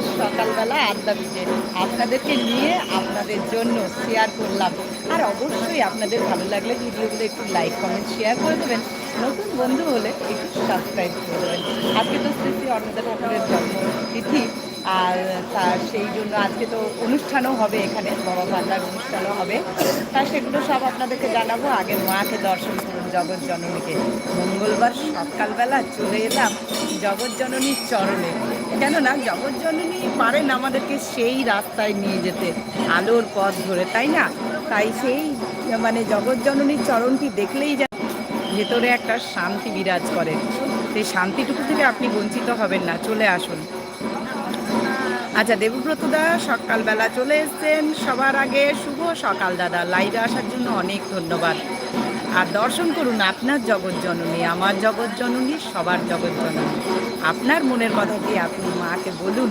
মঙ্গলবার সকালবেলা আড্ডা দিতে। আপনাদেরকে নিয়ে আপনাদের জন্য শেয়ার করলাম। আর অবশ্যই আপনাদের ভালো লাগলে ভিডিওগুলো একটু লাইক কমেন্ট শেয়ার করে দেবেন। নতুন বন্ধু হলে একটু সাবস্ক্রাইব করে দেবেন। আজকে তো শ্রী অন্নদা ঠাকুরের জন্মতিথি, আর তার সেই জন্য আজকে তো অনুষ্ঠানও হবে এখানে, বাবা ভান্ডার অনুষ্ঠানও হবে। তা সেগুলো সব আপনাদেরকে জানাব। আগে মাকে দর্শন করুন জগৎ জননীকে। মঙ্গলবার সকালবেলা চলে এলাম জগৎ জননীর চরণে। কেননা জগৎ জননী পারেন আমাদেরকে সেই রাস্তায় নিয়ে যেতে, আলোর পথ ধরে, তাই না? তাই সেই মানে জগৎ জননীর চরণটি দেখলেই যেন ভেতরে একটা শান্তি বিরাজ করে। সেই শান্তিটুকু থেকে আপনি বঞ্চিত হবেন না, চলে আসুন। আচ্ছা দেবব্রত দা, সকালবেলা চলে এসছেন। সবার আগে শুভ সকাল, দাদা। লাইভে আসার জন্য অনেক ধন্যবাদ। আর দর্শন করুন আপনার জগৎ জননী আমার জগৎ জননী সবার জগৎ জননী আপনার মনের কথা কি আপনি মাকে বলুন?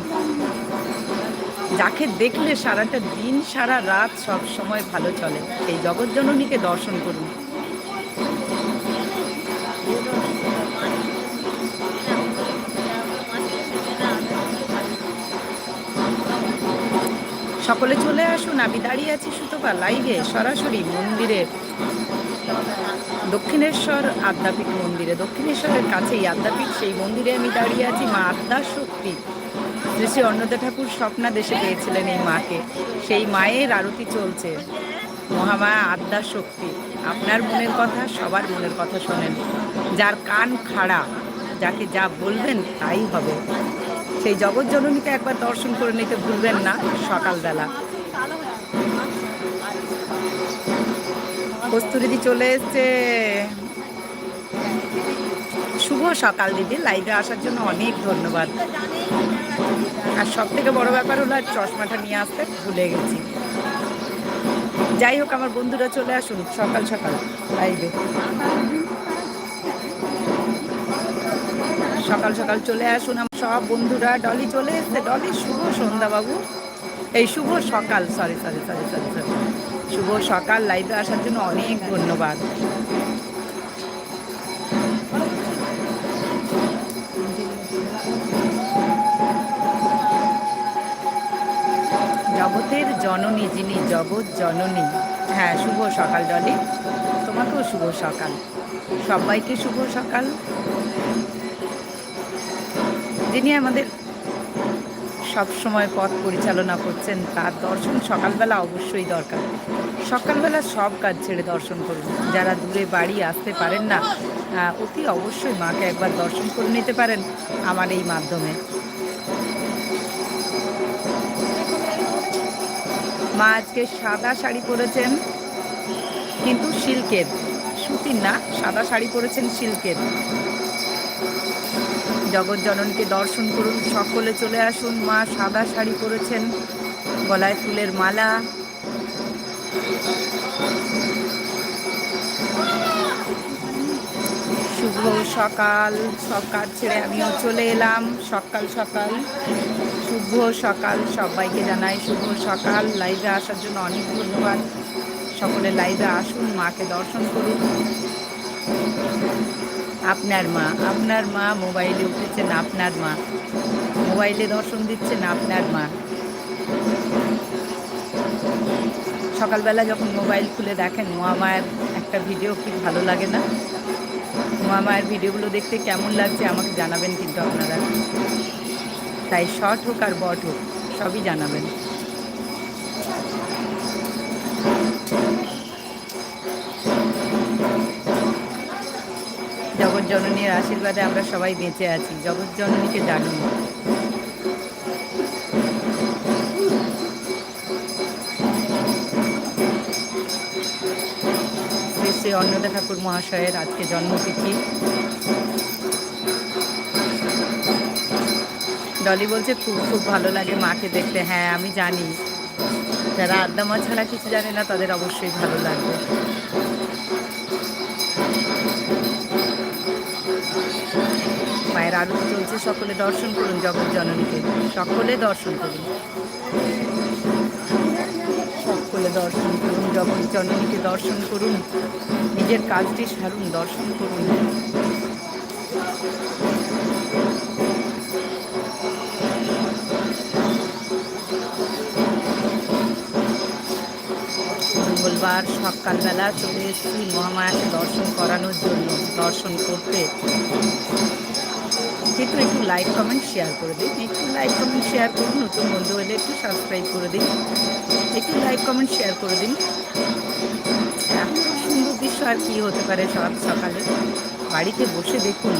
যাকে দেখলে সারাটা দিন, সারা রাত সব সময় ভালো চলে, সেই জগৎ জননীকে দর্শন করুন। সকলে চলে আসুন, আমি দাঁড়িয়ে আছি সুতপা লাইভে সরাসরি মন্দিরে। দক্ষিণেশ্বর আদ্যাপীঠ মন্দিরে। দক্ষিণেশ্বরের কাছেই আদ্যাপীঠ, সেই মন্দিরে আমি দাঁড়িয়ে আছি মা আদ্যা শক্তি শ্রী অন্নদা ঠাকুর স্বপ্না দেশে পেয়েছিলেন এই মাকে। সেই মায়ের আরতি চলছে। মহামায়া আদ্যা শক্তি আপনার মনের কথা, সবার মনের কথা শোনেন। যার কান খাড়া, যাকে যা বলবেন তাই হবে। সেই জগৎ জননীকে একবার দর্শন করে নিতে ভুলবেন না সকালবেলা। কস্তুরিদি চলে এসছে। শুভ সকাল দিদি লাইভে আসার জন্য অনেক ধন্যবাদ। আর সব থেকে বড় ব্যাপার হলো আর চশমাটা নিয়ে আসতে ভুলে গেছি। যাই হোক, আমার বন্ধুরা চলে আসুন সকাল সকাল লাইভে সকাল সকাল চলে আসুন আমার সব বন্ধুরা। ডলি চলে এসছে, ডলি শুভ সন্ধ্যা বাবু। এই শুভ সকাল sorry sorry sorry sorry sorry শুভ সকাল। লাইভে আসার জন্য অনেক ধন্যবাদ। জগতের জননী যিনি, জগৎ জননী। হ্যাঁ শুভ সকাল ডলি তোমাকেও শুভ সকাল। সবাইকে শুভ সকাল। যিনি আমাদের সব সময় পথ পরিচালনা করছেন তার দর্শন সকালবেলা অবশ্যই দরকার। সকালবেলা সব কাজ ছেড়ে দর্শন করুন। যারা দূরে বাড়ি আসতে পারেন না অতি অবশ্যই মাকে একবার দর্শন করে নিতে পারেন আমার এই মাধ্যমে। মা আজকে সাদা শাড়ি পরেছেন, কিন্তু সিল্কের। সুতির না, সাদা শাড়ি পরেছেন সিল্কের। জগৎ জননীকে দর্শন করুন। সকলে চলে আসুন। মা সাদা শাড়ি পরেছেন। গলায় ফুলের মালা। শুভ সকাল। সব কাজ ছেড়ে আমিও চলে এলাম। সকাল সকাল। শুভ সকাল সবাইকে জানাই। শুভ সকাল। লাইভে আসার জন্য অনেক ধন্যবাদ। সকলে লাইভে আসুন। মাকে দর্শন করুন। আপনার মা। আপনার মা মোবাইলে উঠেছেন আপনার মা। মোবাইলে দর্শন দিচ্ছেন আপনার মা। সকালবেলা যখন মোবাইল খুলে দেখেন মহামায়ের একটা ভিডিও কি ভালো লাগে না? মহামায়ের ভিডিওগুলো দেখতে কেমন লাগছে আমাকে জানাবেন কিন্তু আপনারা। তাই শর্ট হোক আর বট হোক, সবই জানাবেন। জননীর আশীর্বাদে আমরা সবাই বেঁচে আছি, জগৎ জননীকে জানুন। শ্রী শ্রী অন্নদা ঠাকুর মহাশয়ের আজকে জন্মতিথি। ডলি বলছে, খুব খুব ভালো লাগে মাকে দেখতে। হ্যাঁ আমি জানি। যারা আড্ডা মা ছাড়া কিছু জানে না, তাদের অবশ্যই ভালো লাগবে। মায়ের আরতি চলছে, সকলে দর্শন করুন জগৎ জননীকে। সকলে দর্শন করুন। সকলে দর্শন করুন, জগৎ জননীকে দর্শন করুন। নিজের কাজটি সারুন, দর্শন করুন। মঙ্গলবার সকালবেলা চলে এসেছি মহামায়াকে দর্শন করানোর জন্য। দর্শন করতে। কিন্তু একটু লাইক, কমেন্ট, শেয়ার করে দিন একটু লাইক, কমেন্ট, শেয়ার করুন, নতুন বন্ধু হলে একটু সাবস্ক্রাইব করে দিন। একটু লাইক, কমেন্ট, শেয়ার করে দিন। সুন্দর দৃশ্য আর কী হতে পারে সব সকালে? বাড়িতে বসে দেখুন,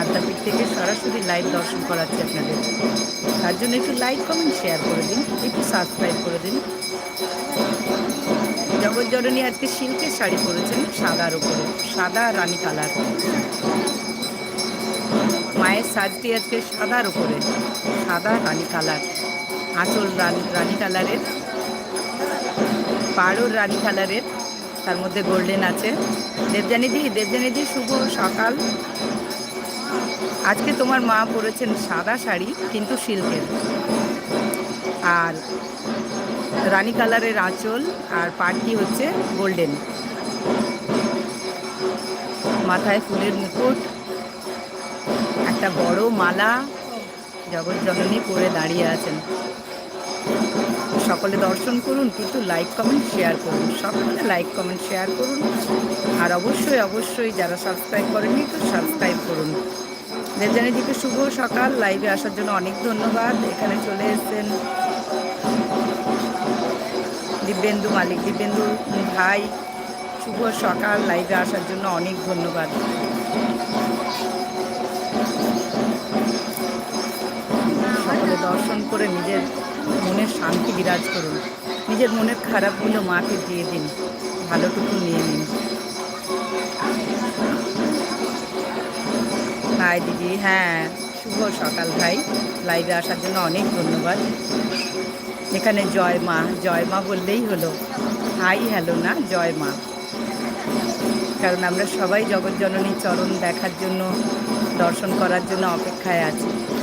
আদ্যাপীঠ থেকে সরাসরি লাইভ দর্শন করাচ্ছি আপনাদের। তার জন্য একটু লাইক, কমেন্ট, শেয়ার করে দিন, একটু সাবস্ক্রাইব করে দিন। জগৎজননী আজকে সিল্কের শাড়ি পরেছেন, সাদার উপরে, সাদা রানী কালার। মায়ের সাজটি আজকে সাদার উপরে। সাদা রানী কালার। আঁচল রানী রানী কালারের। পাড়োর রানী কালারের। তার মধ্যে গোল্ডেন আছে। দেবজানিদি দেবজানিদি শুভ সকাল। আজকে তোমার মা পরেছেন সাদা শাড়ি, কিন্তু সিল্কের। আর রানী কালারের আঁচল আর পাটটি হচ্ছে গোল্ডেন। মাথায় ফুলের মুকুট। একটা বড় মালা জগৎ জননী পরে দাঁড়িয়ে আছেন। সকলে দর্শন করুন, কিন্তু লাইক কমেন্ট শেয়ার করুন। সকলে লাইক কমেন্ট শেয়ার করুন। আর অবশ্যই অবশ্যই যারা সাবস্ক্রাইব করেননি, একটু সাবস্ক্রাইব করুন। দেবজানিদিকে শুভ সকাল। লাইভে আসার জন্য অনেক ধন্যবাদ। এখানে চলে এসেছেন দিব্যেন্দু মালিক। দিব্যেন্দু ভাই, শুভ সকাল। লাইভে আসার জন্য অনেক ধন্যবাদ। দর্শন করে নিজের মনের শান্তি বিরাজ করুন। নিজের মনের খারাপগুলো মাকে দিয়ে দিন। ভালোটুকু নিয়ে নিন। হাই দিদি হ্যাঁ শুভ সকাল ভাই। লাইভে আসার জন্য অনেক ধন্যবাদ। এখানে জয় মা জয় মা বললেই হলো। হাই, হ্যালো না, জয় মা। কারণ আমরা সবাই জগৎজননীর চরণ দেখার জন্য, দর্শন করার জন্য অপেক্ষায় আছি।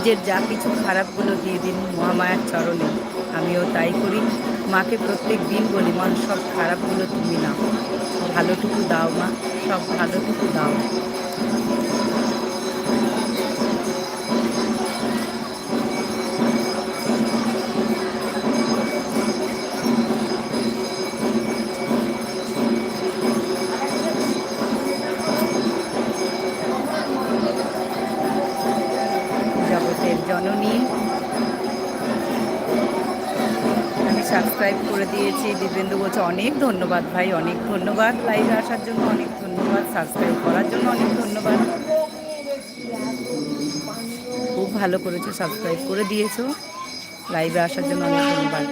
নিজের যা কিছু খারাপগুলো দিয়ে দিন মহামায়ার চরণে। আমিও তাই করি। মাকে প্রত্যেক দিন বলি, মন, সব খারাপগুলো তুমি নাও। ভালোটুকু দাও মা, সব ভালোটুকু দাও। সাবস্ক্রাইব করে দিয়েছি। দিব্যেন্দু বলছে, অনেক ধন্যবাদ ভাই, অনেক ধন্যবাদ লাইভে আসার জন্য, অনেক ধন্যবাদ সাবস্ক্রাইব করার জন্য অনেক ধন্যবাদ। খুব ভালো করেছ সাবস্ক্রাইব করে দিয়েছ লাইভে আসার জন্য অনেক ধন্যবাদ।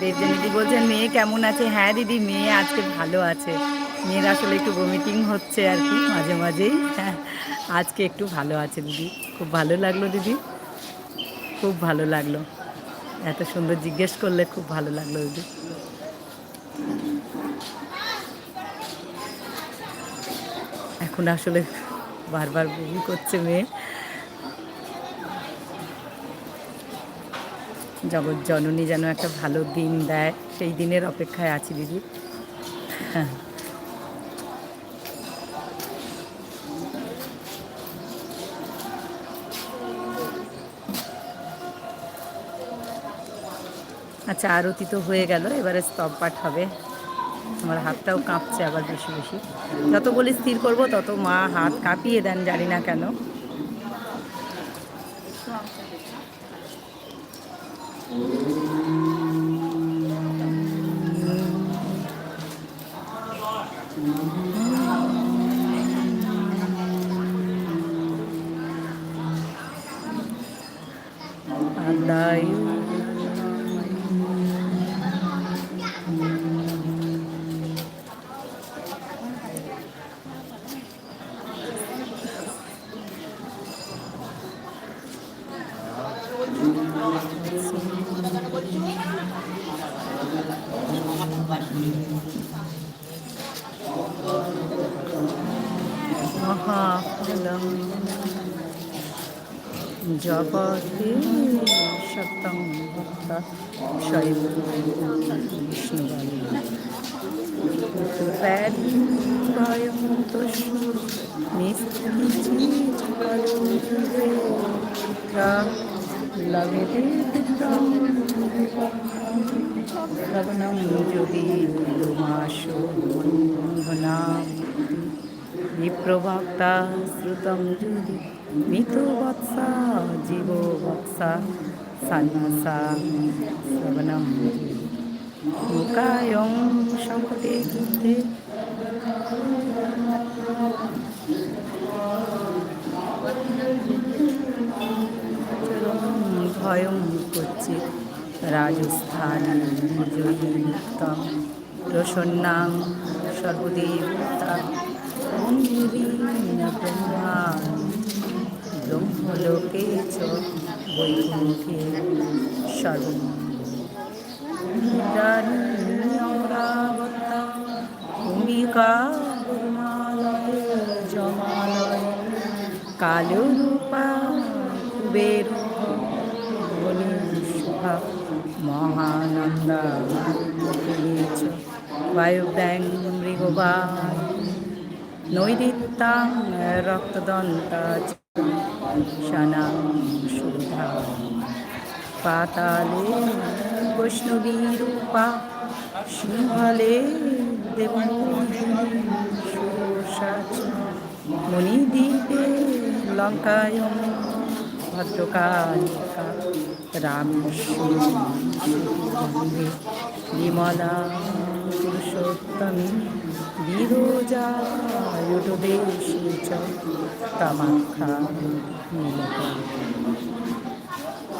দেবজানিদি বলছেন মেয়ে কেমন আছে? হ্যাঁ দিদি, মেয়ে আজকে ভালো আছে। মেয়ের আসলে একটু ভমিটিং হচ্ছে আর কি, মাঝে মাঝেই। হ্যাঁ আজকে একটু ভালো আছে দিদি। খুব ভালো লাগল দিদি। খুব ভালো লাগল। এত সুন্দর জিজ্ঞেস করলে খুব ভালো লাগল দিদি এখন আসলে বারবার বমি করছে মেয়ে। জগৎ জননী যেন একটা ভালো দিন দেয়, সেই দিনের অপেক্ষায় আছি দিদি। হ্যাঁ আচ্ছা আরতি তো হয়ে গেল, এবারে স্তব পাঠ হবে। আমার হাতটাও কাঁপছে আবার বেশি বেশি। যত বলি স্থির করব, তত মা হাত কাঁপিয়ে দেন, জানি না কেন। আদায় সত্যম ভক্ত শৈব বিষ্ণুবালী ব্যাধি ভয়ং তস্য লাগেতে শ্রবণম যদি মাস বন্ধনাম বিপ্রভক্তা শ্রুতম যদি সন্ন্যাসা শ্রবণম যুদ্ধে। ভয়ং করছে রাজস্থান জয়ীতম প্রসন্নাং ব্রহ্মা ব্রহ্মলোকে চ বৈকুণ্ঠে সর্ব ভূমিকা গুরুমালয় জমালয় কালরূপা কুবের শুভা মহানন্দা বায়ুব্যাং মৃগবা নৈরিত্যাং রক্তদন্তা চ শনাং সুধা পাতালে বৈষ্ণবী রূপা সিংহলে মণিদ্বীপে লঙ্কায় ভদ্রকালিকা রামেশ্বরী বিমলা পুরুষোত্তমী বিরোজা युटुदेशे च कामाख्या नीलका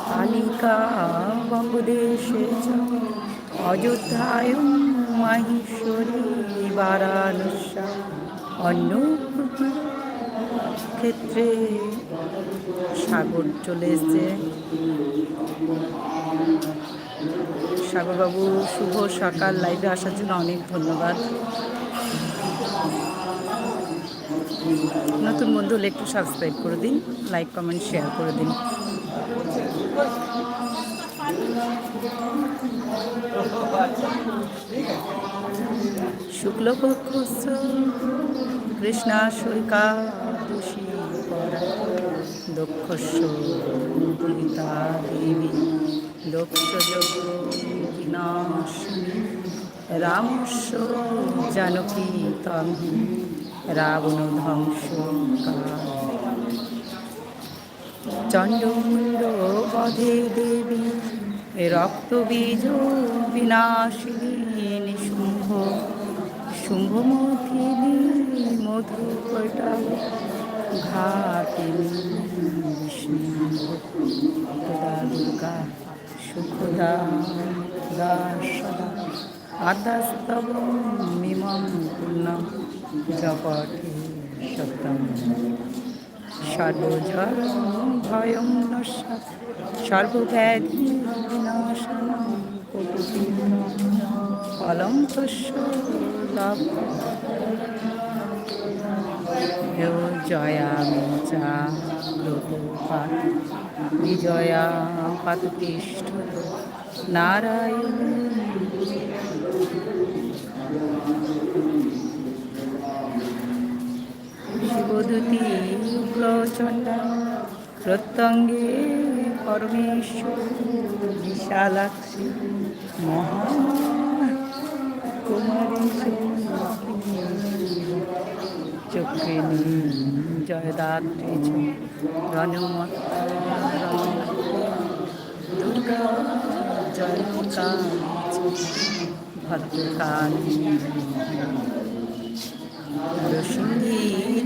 कालिका बङ्गदेशे च অযোধ্যায় মাহেশ্বরী বারাণসা অন্য ক্ষেত্রে সাগর চলে এসছে সাগরবাবু শুভ সকাল লাইভে আসার জন্য অনেক ধন্যবাদ নতুন বন্ধু হলে একটু সাবস্ক্রাইব করে দিন লাইক কমেন্ট শেয়ার করে দিন। শুক্লপক্ষ কৃষ্ণাশৈকা দোষী দক্ষস্য দেবী দক্ষ যোগিনাশিনী রামস্য জানকী তম রাবণ ধ্বংস চণ্ডমুণ্ড বধে দেবী রক্তবীজ বিনাশিনী শুম্ভ শুম্ভমথিনী মধুকটা ঘাতিনী বিষ্ণু সদা দুর্গা সুখদা দা আদাস্তব মিমম পূর্ণম জপঠে শব্দম সর্বজর ভয়ং নস্যাৎ। সর্বব্যাধি বিনাশন ফলম তস্য লাভ জয়া চা লোকপাত বিজয়া পাততিষ্ঠ নারায়ণ শিবদূতি উগ্রচণ্ডা প্রত্যঙ্গে পরমেশ্বর বিশালাক্ষী মহা কুমারী চক্রিণী জয়দাত্রী চ রণমত্তা দুর্গা জয়িকা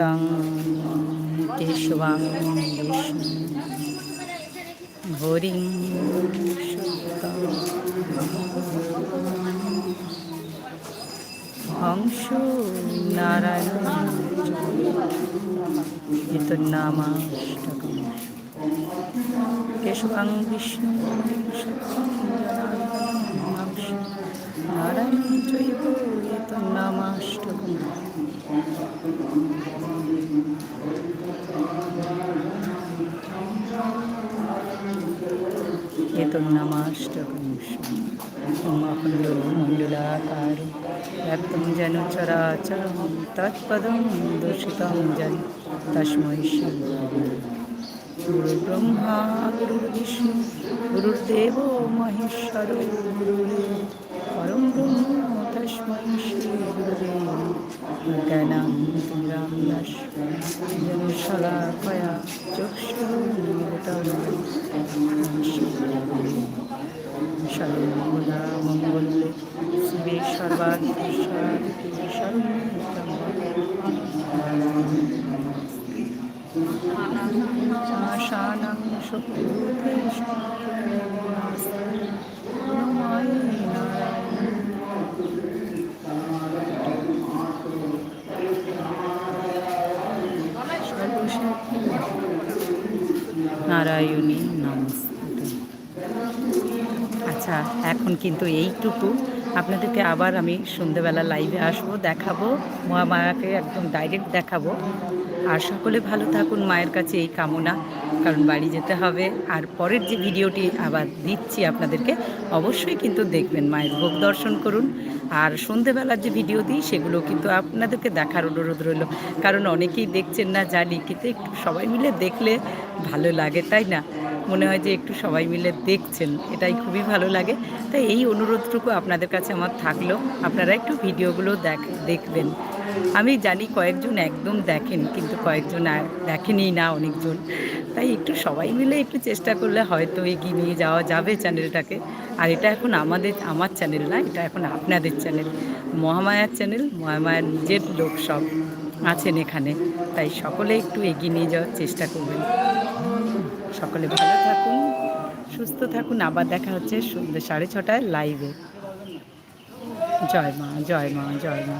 অচ্যুতাং কেশবাং হরিং অংশ নারায়ণ এতন্নামাষ্টকম কেশবাং বিষ্ণু নারায়ণ চৈব এতন্নামাষ্টকম এতন্নামাষ্টকম অখণ্ড মণ্ডলাকার ব্যক্তম যেন চরাচরম তৎপদম দূষিতম যেন তস্মৈ শ্রী গুরু ব্রহ্মা গুরু বিষ্ণু গুরুদেব মহেশ্বর গুরুদেব পরম ব্রহ্ম তস্মৈ শ্রী গুরুদেব জ্ঞানাম রামদাস যেন শলাকয়া চক্ষুর্মিলিতম সর্বমঙ্গলা মঙ্গল শিবে নারায়ণী নমস্তে আচ্ছা এখন কিন্তু এইটুকু। আপনাদেরকে আবার আমি সন্ধেবেলা লাইভে আসব, দেখাবো মহামায়াকে একদম ডাইরেক্ট দেখাবো। আর সকলে ভালো থাকুন, মায়ের কাছে এই কামনা। কারণ বাড়ি যেতে হবে। আর পরের যে ভিডিওটি আবার দিচ্ছি আপনাদেরকে, অবশ্যই কিন্তু দেখবেন, মায়ের ভোগ দর্শন করুন। আর সন্ধেবেলার যে ভিডিও দিই, সেগুলো কিন্তু আপনাদেরকে দেখার অনুরোধ রইল। কারণ অনেকেই দেখছেন না, জানি, কিন্তু একটু সবাই মিলে দেখলে ভালো লাগে, তাই না? মনে হয় যে একটু সবাই মিলে দেখছেন, এটাই খুবই ভালো লাগে। তাই এই অনুরোধটুকু আপনাদের কাছে আমার থাকল, আপনারা একটু ভিডিওগুলো দেখ, দেখবেন। আমি জানি কয়েকজন একদম দেখেন, কিন্তু কয়েকজন আর দেখেনি না অনেকজন। তাই একটু সবাই মিলে একটু চেষ্টা করলে হয়তো এগিয়ে নিয়ে যাওয়া যাবে চ্যানেলটাকে। আর এটা এখন আমাদের, আমার চ্যানেল না, এটা এখন আপনাদের চ্যানেল। মহামায়ার চ্যানেল, মহামায়ার নিজের লোক সব আছেন এখানে। তাই সকলে একটু এগিয়ে নিয়ে যাওয়ার চেষ্টা করবেন। সকলে ভালো থাকুন, সুস্থ থাকুন। আবার দেখা হচ্ছে সন্ধ্যে সাড়ে ছটায় লাইভে জয় মা জয় মা জয় মা।